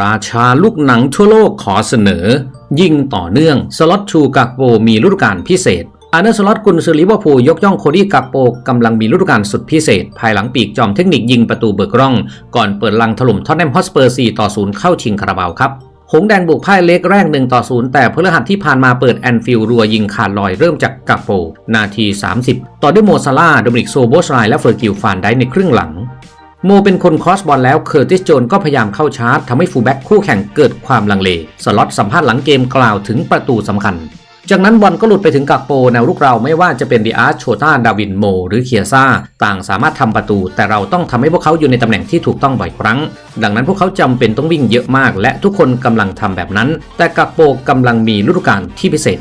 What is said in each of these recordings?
ราชาลูกหนังทั่วโลกขอเสนอ ยิงต่อเนื่อง สล็อตชูกักโปมีฤดูกาลพิเศษอาร์เนอร์สล็อตกุนซือลิเวอร์พูลยกย่องโคดี้กักโปกำลังมีฤดูกาลสุดพิเศษ ภายหลังปีกจอมเทคนิคยิงประตูเบิกร่อง ก่อนเปิดลังถล่มท็อตแนมฮอสเปอร์4ต่อ0เข้าชิงคาราบาวครับหงแดงบุกพ่ายเล็กแรก1ต่อ0แต่พฤหัสที่ผ่านมาเปิดแอนฟิลด์รัวยิงขาดลอยเริ่มจากกักโป นาที 30 ต่อด้วยโมซาลาโดมินิกโซโบสไลและเฟอร์กิลฟานได้ในครึ่งหลัง โมเป็นคนครอสบอลแล้วเคอร์ติสโจนก็พยายามเข้าชาร์จทำให้ฟูลแบ็กคู่แข่งเกิดความลังเล สล็อตสัมภาษณ์หลังเกมกล่าวถึงประตูสำคัญ จากนั้นบอลก็หลุดไปถึงกักโปแนวรุกเราไม่ว่าจะเป็นดิอาร์โชตาดาวินโม หรือเคียซ่า ต่างสามารถทำประตู แต่เราต้องทำให้พวกเขาอยู่ในตำแหน่งที่ถูกต้องบ่อยครั้ง ดังนั้นพวกเขาจำเป็นต้องวิ่งเยอะมาก และทุกคนกำลังทำแบบนั้น แต่กักโปกำลังมีฤดูกาลที่พิเศษ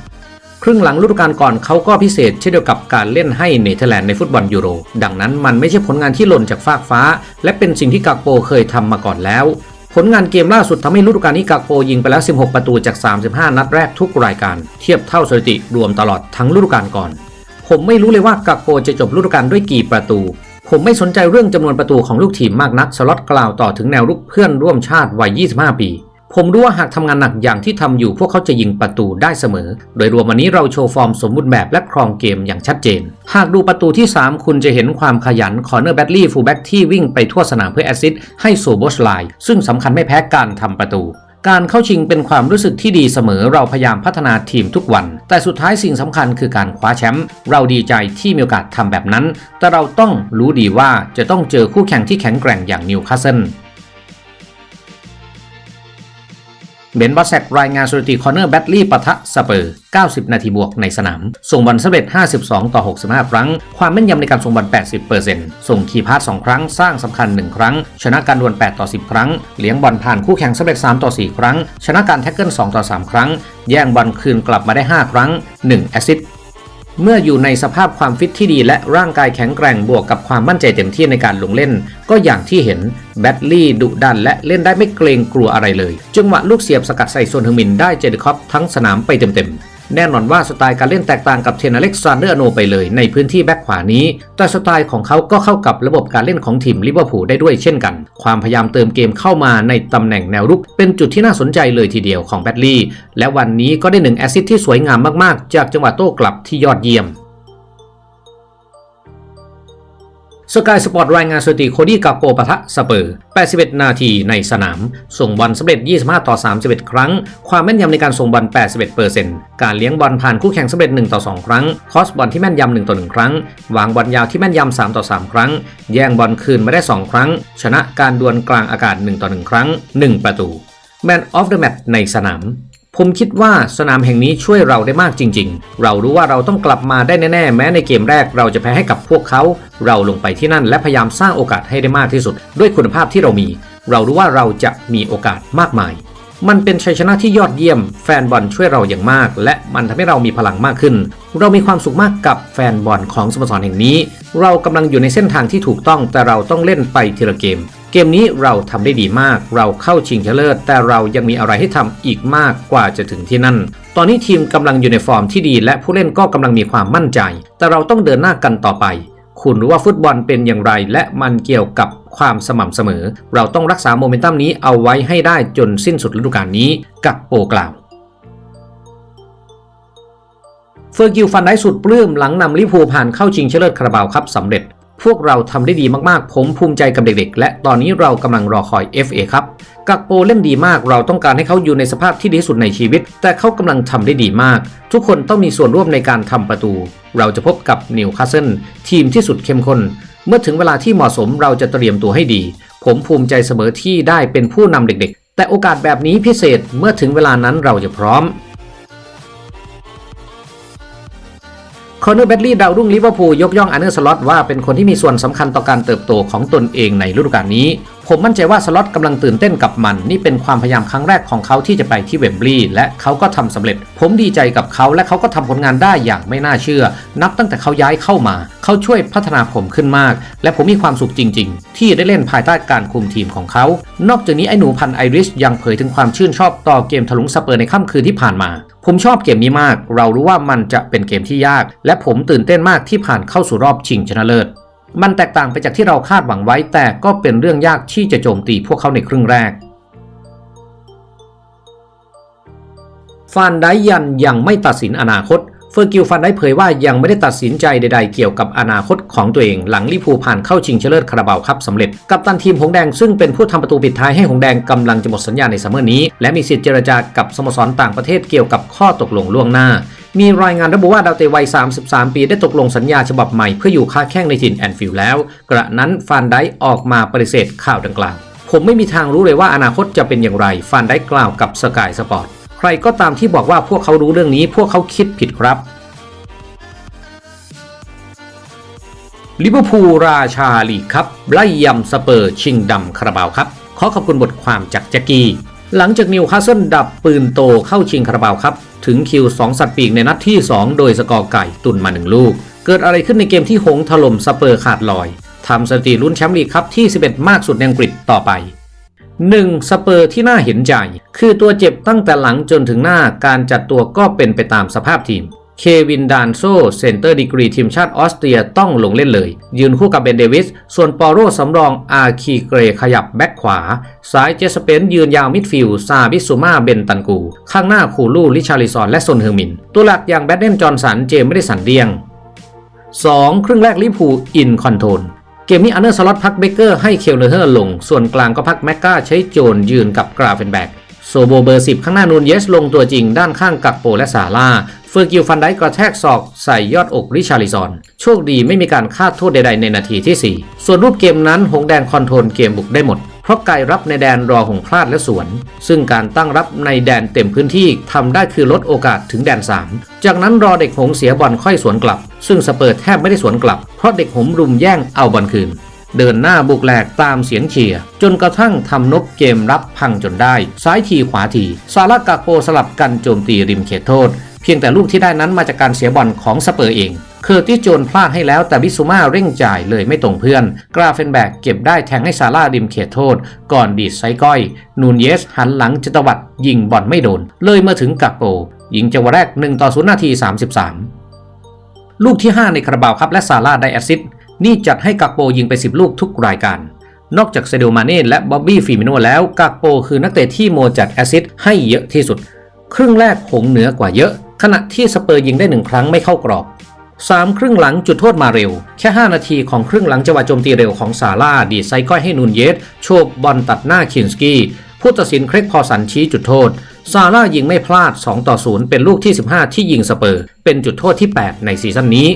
ครึ่งหลังฤดูกาลก่อนเขาก็พิเศษเช่นเดียวกับการเล่นให้เนเธอร์แลนด์ในฟุตบอลยูโร ดังนั้นมันไม่ใช่ผลงานที่หล่นจากฟากฟ้า และเป็นสิ่งที่กักโปเคยทำมาก่อนแล้ว ผลงานเกมล่าสุดทำให้ฤดูกาลนี้กักโปยิงไปแล้ว 16 ประตูจาก 35 นัดแรกทุกรายการ เทียบเท่าสถิติรวมตลอดทั้งฤดูกาลก่อน ผมไม่รู้เลยว่ากักโปจะจบฤดูกาลด้วยกี่ประตู ผมไม่สนใจเรื่องจำนวนประตูของลูกทีมมากนักสล็อตกล่าวต่อถึงแนวรุกเพื่อนร่วมชาติวัย 25 ปี ผมรู้ว่าหากทำงานหนักอย่างที่ทำอยู่พวกเขาจะยิงประตูได้เสมอ โดยรวมวันนี้เราโชว์ฟอร์มสมบูรณ์แบบและครองเกมอย่างชัดเจน หากดูประตูที่ 3 คุณจะเห็นความขยันคอร์เนอร์แบตลี่ฟูลแบ็กที่วิ่งไปทั่วสนามเพื่อแอซิสให้โซโบสไลซึ่งสำคัญไม่แพ้การทำประตูการเข้าชิงเป็นความรู้สึกที่ดีเสมอเราพยายามพัฒนาทีมทุกวัน แต่สุดท้ายสิ่งสำคัญคือการคว้าแชมป์เราดีใจที่มีโอกาสทำแบบนั้น แต่เราต้องรู้ดีว่าจะต้องเจอคู่แข่งที่แข็งแกร่งอย่างนิวคาสเซิล เบนบอสแซกรายงานสถิติคอร์เนอร์แบตลี่ปะทะสเปอร์ 90 นาทีบวกในสนาม ส่งบอลสำเร็จ 52 ต่อ 65 ครั้ง ความแม่นยำในการส่งบอล 80%ส่งคีพาส2ครั้ง สร้างสำคัญ 1 ครั้ง ชนะการดวล 8 ต่อ 10 ครั้ง เลี้ยงบอลผ่านคู่แข่งสำเร็จ 3 ต่อ 4 ครั้ง ชนะการแท็กเกิล 2 ต่อ 3 ครั้ง แย่งบอลคืนกลับมาได้ 5 ครั้ง 1 แอสซิสต์ เมื่ออยู่ในสภาพความฟิตที่ดีและร่างกายแข็งแกร่งบวกกับความมั่นใจเต็มที่ในการลงเล่น ก็อย่างที่เห็นแบดลี่ดุดันและเล่นได้ไม่เกรงกลัวอะไรเลยจังหวะลูกเสียบสกัดใส่โซนเฮอร์มินได้เจดคอปทั้งสนามไปเต็มๆ แน่นอนว่าสไตล์การเล่นแตกต่างกับเทนอเล็กซานเดอร์โนไปเลยในพื้นที่แบ็คขวานี้ แต่สไตล์ของเขาก็เข้ากับระบบการเล่นของทีมลิเวอร์พูลได้ด้วยเช่นกัน ความพยายามเติมเกมเข้ามาในตำแหน่งแนวรุก เป็นจุดที่น่าสนใจเลยทีเดียวของแบตลี่และวันนี้ก็ได้หนึ่งแอสซิสที่สวยงามมากๆ จากจังหวะโต้กลับที่ยอดเยี่ยม สกายสปอร์ตรายงานสถิติโคดี้กาโกปะทะสเปอร์ 81 นาทีในสนาม ส่งบอลสำเร็จ 25 ต่อ 31 ครั้ง ความแม่นยำในการส่งบอล 81%การเลี้ยงบอลผ่านคู่แข่งสำเร็จ 1 ต่อ 2 ครั้ง คอสบอลที่แม่นยำ 1 ต่อ 1 ครั้ง วางบอลยาวที่แม่นยำ 3 ต่อ 3 ครั้ง แย่งบอลคืนมาได้ 2 ครั้ง ชนะการดวลกลางอากาศ 1 ต่อ 1 ครั้ง 1 ประตู Man of the Match ในสนาม ผมคิดว่าสนามแห่งนี้ช่วยเราได้มากจริง ๆ เรารู้ว่าเราต้องกลับมาได้แน่ๆ แม้ในเกมแรกเราจะแพ้ให้กับพวกเขา เราลงไปที่นั่นและพยายามสร้างโอกาสให้ได้มากที่สุด ด้วยคุณภาพที่เรามี เรารู้ว่าเราจะมีโอกาสมากมาย มันเป็นชัยชนะที่ยอดเยี่ยม แฟนบอลช่วยเราอย่างมาก และมันทำให้เรามีพลังมากขึ้น เรามีความสุขมากกับแฟนบอลของสโมสรแห่งนี้ เรากำลังอยู่ในเส้นทางที่ถูกต้องแต่เราต้องเล่นไปทีละเกม เกมนี้เราทำได้ดีมาก เราเข้าชิงชนะเลิศ แต่เรายังมีอะไรให้ทำอีกมากกว่าจะถึงที่นั่น ตอนนี้ทีมกำลังอยู่ในฟอร์มที่ดี และผู้เล่นก็กำลังมีความมั่นใจ แต่เราต้องเดินหน้ากันต่อไป คุณรู้ว่าฟุตบอลเป็นอย่างไร และมันเกี่ยวกับความสม่ำเสมอ เราต้องรักษาโมเมนตัมนี้เอาไว้ให้ได้จนสิ้นสุดฤดูกาลนี้กับโปกล่าวเฟอร์กิลฟันได้สุดปลื้มหลังนำลิเวอร์พูลผ่านเข้าชิงชนะเลิศคาราบาวครับสำเร็จ พวกเราทำได้ดีมากๆ ผมภูมิใจกับเด็กๆ และตอนนี้เรากำลังรอคอย FA ครับ กักโปเล่นดีมาก เราต้องการให้เขาอยู่ในสภาพที่ดีที่สุดในชีวิต แต่เขากำลังทำได้ดีมาก ทุกคนต้องมีส่วนร่วมในการทำประตู เราจะพบกับนิวคาสเซิลทีมที่สุดเข้มข้น เมื่อถึงเวลาที่เหมาะสมเราจะเตรียมตัวให้ดี ผมภูมิใจเสมอที่ได้เป็นผู้นำเด็กๆ แต่โอกาสแบบนี้พิเศษ เมื่อถึงเวลานั้นเราจะพร้อม คอนเนอร์แบดลี่ดาวรุ่งลิเวอร์พูลยกย่องอันเนอร์สล็อตว่าเป็นคนที่มีส่วนสำคัญต่อการเติบโตของตนเองในฤดูกาลนี้ ผมมั่นใจว่าสล็อตกำลังตื่นเต้นกับมัน นี่เป็นความพยายามครั้งแรกของเขาที่จะไปที่เวมบลีย์และเขาก็ทำสำเร็จ ผมดีใจกับเขาและเขาก็ทำผลงานได้อย่างไม่น่าเชื่อ นับตั้งแต่เขาย้ายเข้ามา เขาช่วยพัฒนาผมขึ้นมาก และผมมีความสุขจริง ๆ ที่ได้เล่นภายใต้การคุมทีมของเขา นอกจากนี้ไอ้หนูพันไอริชยังเผยถึงความชื่นชอบต่อเกมถลุงสเปอร์ในค่ำคืนที่ผ่านมา ผมชอบเกมนี้มาก เรารู้ว่ามันจะเป็นเกมที่ยาก และผมตื่นเต้นมากที่ผ่านเข้าสู่รอบชิงชนะเลิศมันแตกต่างไปจากที่เราคาดหวังไว้ แต่ก็เป็นเรื่องยากที่จะโจมตีพวกเขาในครึ่งแรกฟานไดยันยังไม่ตัดสินอนาคต เฟอร์กิลฟันได้เผยว่ายังไม่ได้ตัดสินใจใดๆเกี่ยวกับอนาคตของตัวเอง หลังลิเวอร์พูผ่านเข้าชิงชนะเลิศคาราบาวครับสำเร็จ กับตันทีมหงแดงซึ่งเป็นผู้ทำประตูปิดท้ายให้หงแดงกำลังจะหมดสัญญาในซัมเมอร์นี้ และมีสิทธิ์เจรจากับสโมสรต่างประเทศเกี่ยวกับข้อตกลงล่วงหน้า มีรายงานระบุว่าดาวเตะวัย 33 ปีได้ตกลงสัญญาฉบับใหม่เพื่ออยู่ค้าแข้งในถิ่นแอนฟิลด์แล้ว กระนั้นฟานไดออกมาปฏิเสธข่าวดังกล่าวผมไม่มีทางรู้เลยว่าอนาคตจะเป็นอย่างไรฟานได้กล่าวกับสกายสปอร์ต ใครก็ตามที่บอกว่าพวกเขารู้เรื่องนี้ พวกเขาคิดผิดครับลิเวอร์พูลราชาลีครับไล่ยำสเปอร์ชิงดำคาราบาวครับ ขอขอบคุณบทความจากแจ็กกี้ หลังจากนิวคาสเซิลดับปืนโตเข้าชิงคาราบาวครับ ถึงคิว 2 สัตว์ปีกในนัดที่ 2 โดยสกอร์ไก่ตุนมา 1 ลูก เกิดอะไรขึ้นในเกมที่หงถล่มสเปอร์ขาดลอยทำสถิติลุ้นแชมป์ลีกครับที่ 11 มากสุดในอังกฤษต่อไป 1. สเปอร์ที่น่าเห็นใจ คือตัวเจ็บตั้งแต่หลังจนถึงหน้าการจัดตัวก็เป็นไปตามสภาพทีม เควินดานโซเซนเตอร์ดีกรีทีมชาติออสเตรียต้องลงเล่นเลย ยืนคู่กับเบนเดวิส ส่วนปอโรสำรองอาคีเกรขยับแบ็คขวา ซ้ายเจสเปนยืนยาวมิดฟิลด์ซาบิสุมาเบนตันกู ข้างหน้าคูลูลิชาริซอนและซนเฮอร์มิน ตัวหลักอย่างแบดเดนจอห์นสันเจมไม่ได้สันเดียง 2. ครึ่งแรกลิพูอินคอนโทรล เกมนี้อันเดอร์สล็อตพักเบเกอร์ให้เคลเนเฮอร์ลง ส่วนกลางก็พักแมกกาใช้โจนยืนกับกราเฟนแบกโซโบเบอร์ 10 ข้างหน้านูนเยสลงตัวจริงด้านข้างกักโปและซาร่าเฟอร์กิลฟันได้กระแทกศอกใส่ยอดอกริชาริซอน โชคดีไม่มีการฆ่าโทษใดๆในนาทีที่ 4 ส่วนรูปเกมนั้นหงแดงคอนโทรลเกมบุกได้หมด ราะไกรับในแดนรอหงพลาดและสวน ซึ่งการตั้งรับในแดนเต็มพื้นที่ทำได้คือลดโอกาสถึงแดน 3 จากนั้นรอเด็กหงเสียบอลค่อยสวนกลับ ซึ่งสเปอร์แทบไม่ได้สวนกลับ เพราะเด็กหงรุมแย่งเอาบอลคืน เดินหน้าบุกแหลกตามเสียงเชียร์จนกระทั่งทำนบเกมรับพังจนได้ ซ้ายทีขวาทีซาลากาโปสลับกันโจมตีริมเขตโทษ เพียงแต่ลูกที่ได้นั้นมาจากการเสียบอลของสเปอร์เอง เคอร์ติสโจนพลาดให้แล้วแต่บิสุมาเร่งจ่ายเลยไม่ตรงเพื่อน กราเฟนแบกเก็บได้แทงให้ซาร่าริมเขตโทษ ก่อนดีดไซก้อย นูนเยสหันหลังจะตวัดยิงบอลไม่โดน เลยมาถึงกาโปยิงจังหวะแรก 1 ต่อ 0 นาที 33 ลูกที่ 5 ในคาราบาวครับและซาร่าได้แอสซิสต์นี่จัดให้กาโปยิงไป 10 ลูกทุกรายการนอกจากเซเดลมาเน่และบ๊อบบี้ฟิมิโนแล้วกากโปคือนักเตะที่โมจัดแอซิสต์ให้เยอะที่สุด ครึ่งแรกหงเหนือกว่าเยอะ ขณะที่สเปอร์ยิงได้หนึ่งครั้งไม่เข้ากรอบ 3 ครึ่งหลังจุดโทษมาเร็ว แค่ 5 นาทีของครึ่งหลังจังหวะโจมตีเร็วของซาร่าดีไซก้อยให้นูนเยสโชบบอลตัดหน้าคินสกี้ผู้ตัดสินเครกพอสันชี้จุดโทษ ซาร่ายิงไม่พลาด 2 ต่อ 0 เป็นลูกที่ 15 ที่ยิงสเปอร์ เป็นจุดโทษที่ 8 ในซีซั่นนี้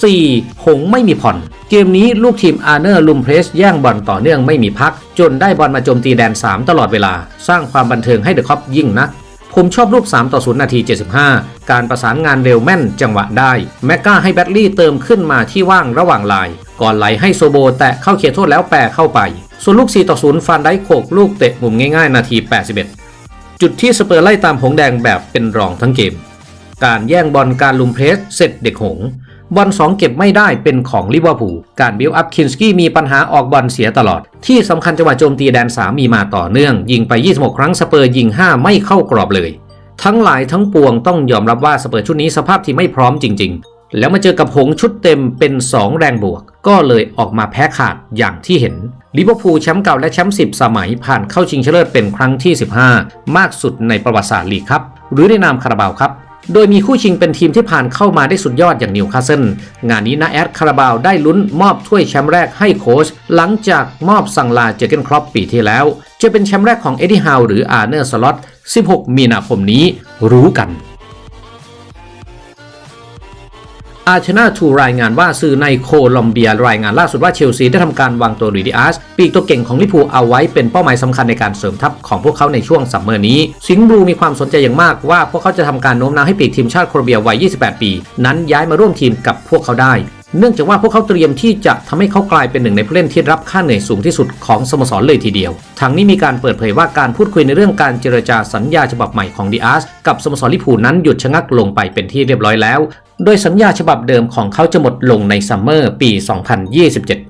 4. หงไม่มีผ่อน เกมนี้ลูกทีมอาร์เนอร์ลุมเพรสแย่งบอลต่อเนื่องไม่มีพัก จนได้บอลมาโจมตีแดน 3 ตลอดเวลา สร้างความบันเทิงให้เดอะคอปยิ่งนัก ผมชอบลูก 3 ต่อ 0 นาที 75 การประสานงานเร็วแม่นจังหวะได้ แมกกาให้แบตลี่เติมขึ้นมาที่ว่างระหว่างลาย ก่อนไหลให้โซโบแตะเข้าเขตโทษแล้วแปรเข้าไป ส่วนลูก 4 ต่อ 0 ฟานได้โขกลูกเตะมุมง่ายๆ นาที 81 จุดที่สเปอร์ไล่ตามหงแดงแบบเป็นรองทั้งเกม การแย่งบอลการลุมเพรสเสร็จเด็กหง บอล2เก็บไม่ได้เป็นของลิเวอร์พูลการบิลอัพคินสกี้มีปัญหาออกบอลเสียตลอด ที่สำคัญจังหวะโจมตีแดน3มีมาต่อเนื่อง ยิงไป 26 ครั้งสเปอร์ยิง 5 ไม่เข้ากรอบเลย ทั้งหลายทั้งปวงต้องยอมรับว่าสเปอร์ชุดนี้สภาพที่ไม่พร้อมจริง ๆ แล้วมาเจอกับหงชุดเต็มเป็น 2 แรงบวก ก็เลยออกมาแพ้ขาดอย่างที่เห็นลิเวอร์พูลแชมป์เก่าและแชมป์10 สมัยผ่านเข้าชิงชนะเลิศเป็นครั้งที่ 15 มากสุดในประวัติศาสตร์ลีกครับหรือในนามคาราบาวครับ โดยมีคู่ชิงเป็นทีมที่ผ่านเข้ามาได้สุดยอดอย่างนิวคาสเซิลงานนี้นาแอดคาราบาวได้ลุ้นมอบถ้วยแชมป์แรกให้โค้ชหลังจากมอบสั่งลาเจอเกนครอปปีที่แล้ว จะเป็นแชมป์แรกของเอ็ดดี้ฮาวหรืออาร์เนอร์สล็อต 16 มีนาคมนี้รู้กัน อาร์เทนาทูรายงานว่าสื่อในโคลอมเบียรายงานล่าสุดว่าเชลซีได้ทำการวางตัวลุยดิอาสปีกตัวเก่งของลิเวอร์พูเอาไว้เป็นเป้าหมายสำคัญในการเสริมทัพของพวกเขาในช่วงซัมเมอร์นี้ สิงห์บลูมีความสนใจอย่างมากว่าพวกเขาจะทำการโน้มน้าวให้ปีกทีมชาติโคลอมเบียวัย 28 ปี นั้นย้ายมาร่วมทีมกับพวกเขาได้เนื่องจากว่าพวกเขาเตรียมที่จะทำให้เขากลายเป็นหนึ่งในผู้เล่นที่รับค่าเหนื่อยสูงที่สุดของสโมสรเลยทีเดียว ทางนี้มีการเปิดเผยว่าการพูดคุยในเรื่องการเจรจาสัญญาฉบับใหม่ของดีอาร์สกับสโมสรลิพูนั้นหยุดชะงักลงไปเป็นที่เรียบร้อยแล้ว โดยสัญญาฉบับเดิมของเขาจะหมดลงในซัมเมอร์ปี 2027